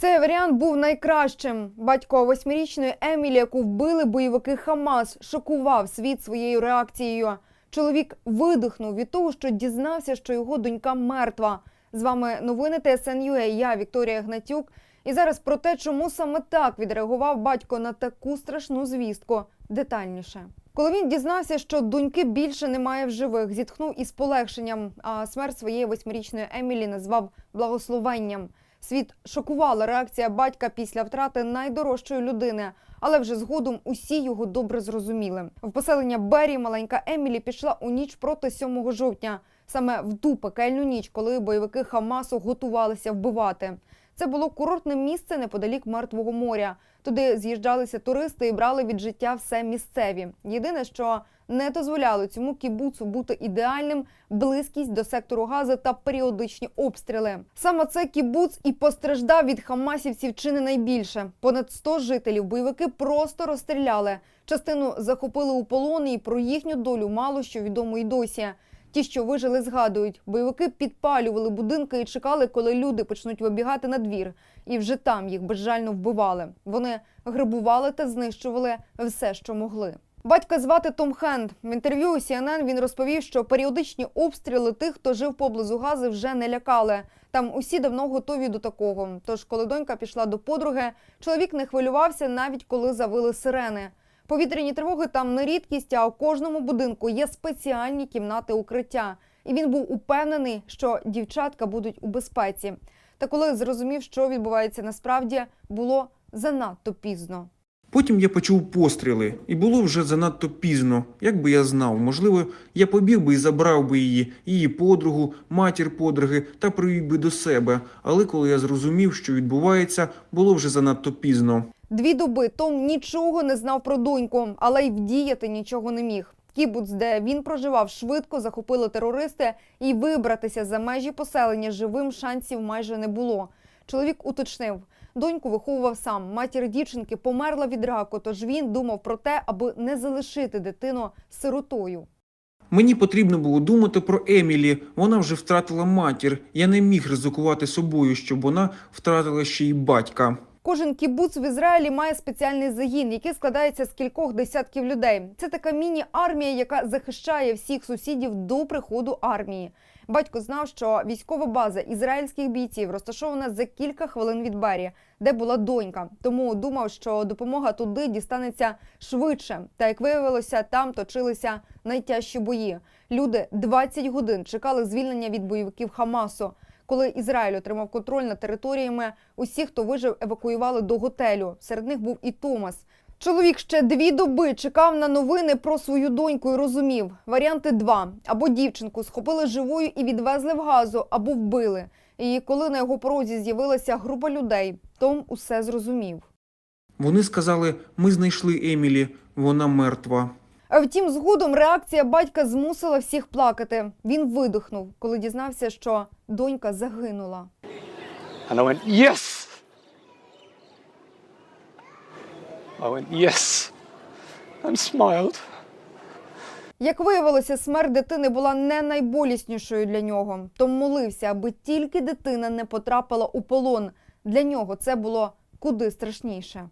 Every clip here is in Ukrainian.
Цей варіант був найкращим. Батько восьмирічної Емілі, яку вбили бойовики Хамас, шокував світ своєю реакцією. Чоловік видихнув від того, що дізнався, що його донька мертва. З вами новини ТСНЮА. Я Вікторія Гнатюк. І зараз про те, чому саме так відреагував батько на таку страшну звістку. Детальніше. Коли він дізнався, що доньки більше немає в живих, зітхнув із полегшенням, а смерть своєї восьмирічної Емілі назвав благословенням. Світ шокувала реакція батька після втрати найдорожчої людини, але вже згодом усі його добре зрозуміли. В поселення Бері маленька Емілі пішла у ніч проти 7 жовтня, саме в ту пекельну ніч, коли бойовики Хамасу готувалися вбивати. Це було курортне місце неподалік Мертвого моря. Туди з'їжджалися туристи і брали від життя все місцеві. Єдине, що не дозволяло цьому кібуцу бути ідеальним близькість до сектору газу та періодичні обстріли. Саме цей кібуц і постраждав від хамасівців чи не найбільше. Понад 100 жителів бойовики просто розстріляли. Частину захопили у полон і про їхню долю мало що відомо й досі. Ті, що вижили, згадують, бойовики підпалювали будинки і чекали, коли люди почнуть вибігати на двір. І вже там їх безжально вбивали. Вони грабували та знищували все, що могли. Батька звати Том Хенд. В інтерв'ю CNN він розповів, що періодичні обстріли тих, хто жив поблизу гази, вже не лякали. Там усі давно готові до такого. Тож, коли донька пішла до подруги, чоловік не хвилювався навіть коли завили сирени. Повітряні тривоги там не рідкість, а у кожному будинку є спеціальні кімнати укриття. І він був упевнений, що дівчатка будуть у безпеці. Та коли зрозумів, що відбувається насправді, було занадто пізно. Потім я почув постріли, і було вже занадто пізно. Як би я знав, можливо, я побіг би і забрав би її, її подругу, матір подруги та привів би до себе. Але коли я зрозумів, що відбувається, було вже занадто пізно. Дві доби Том нічого не знав про доньку, але й вдіяти нічого не міг. Кібуц, де він проживав, швидко захопили терористи, і вибратися за межі поселення живим шансів майже не було. Чоловік уточнив, доньку виховував сам. Матір дівчинки померла від раку, тож він думав про те, аби не залишити дитину сиротою. Мені потрібно було думати про Емілі. Вона вже втратила матір. Я не міг ризикувати собою, щоб вона втратила ще й батька. Кожен кібуц в Ізраїлі має спеціальний загін, який складається з кількох десятків людей. Це така міні-армія, яка захищає всіх сусідів до приходу армії. Батько знав, що військова база ізраїльських бійців розташована за кілька хвилин від Бері, де була донька. Тому думав, що допомога туди дістанеться швидше. Та як виявилося, там точилися найтяжчі бої. Люди 20 годин чекали звільнення від бойовиків Хамасу. Коли Ізраїль отримав контроль над територіями, усі, хто вижив, евакуювали до готелю. Серед них був і Томас. Чоловік ще дві доби чекав на новини про свою доньку і розумів варіанти два: або дівчинку схопили живою і відвезли в газу, або вбили. І коли на його порозі з'явилася група людей, Том усе зрозумів. Вони сказали: ми знайшли Емілі, вона мертва. А Втім, згодом реакція батька змусила всіх плакати. Він видихнув, коли дізнався, що донька загинула. And I went, yes! I went, yes! And smiled. Як виявилося, смерть дитини була не найболіснішою для нього. Том молився, аби тільки дитина не потрапила у полон. Для нього це було куди страшніше.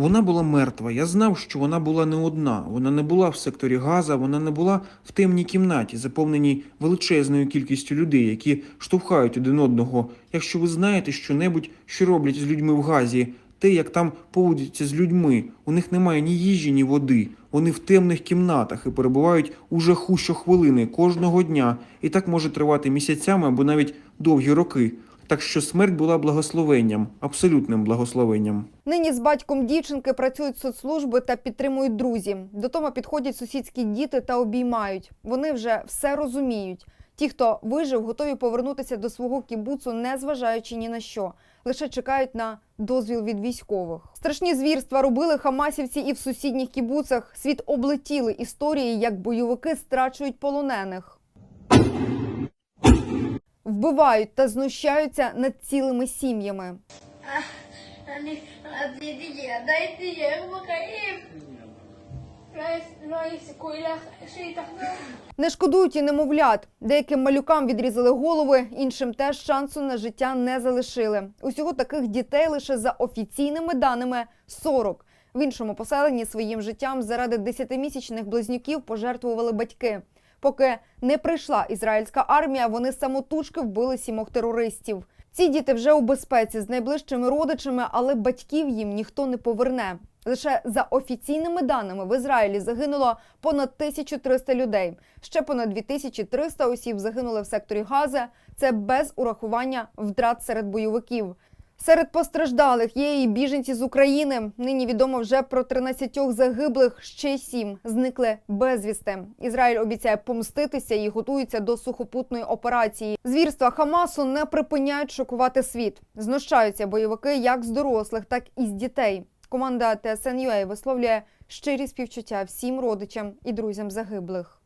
Вона була мертва. Я знав, що вона була не одна. Вона не була в секторі Газа, вона не була в темній кімнаті, заповненій величезною кількістю людей, які штовхають один одного. Якщо ви знаєте щонебудь, що роблять з людьми в Газі, те, як там поводяться з людьми, у них немає ні їжі, ні води. Вони в темних кімнатах і перебувають у жаху щохвилини кожного дня, і так може тривати місяцями або навіть довгі роки. Так що смерть була благословенням, абсолютним благословенням. Нині з батьком дівчинки працюють соцслужби та підтримують друзі. До Тома підходять сусідські діти та обіймають. Вони вже все розуміють. Ті, хто вижив, готові повернутися до свого кібуцу, не зважаючи ні на що. Лише чекають на дозвіл від військових. Страшні звірства робили хамасівці і в сусідніх кібуцах. Світ облетіли історії, як бойовики страчують полонених вбивають та знущаються над цілими сім'ями. Не шкодують і немовлят. Деяким малюкам відрізали голови, іншим теж шансу на життя не залишили. Усього таких дітей лише за офіційними даними 40. В іншому поселенні своїм життям заради десятимісячних близнюків пожертвували батьки. Поки не прийшла ізраїльська армія, вони самотужки вбили сімох терористів. Ці діти вже у безпеці з найближчими родичами, але батьків їм ніхто не поверне. Лише за офіційними даними в Ізраїлі загинуло понад 1300 людей. Ще понад 2300 осіб загинули в секторі Газа. Це без урахування втрат серед бойовиків. Серед постраждалих є і біженці з України. Нині відомо вже про 13 загиблих, ще сім зникли безвісти. Ізраїль обіцяє помститися і готується до сухопутної операції. Звірства Хамасу не припиняють шокувати світ. Знущаються бойовики як з дорослих, так і з дітей. Команда ТСНЮА висловлює щирі співчуття всім родичам і друзям загиблих.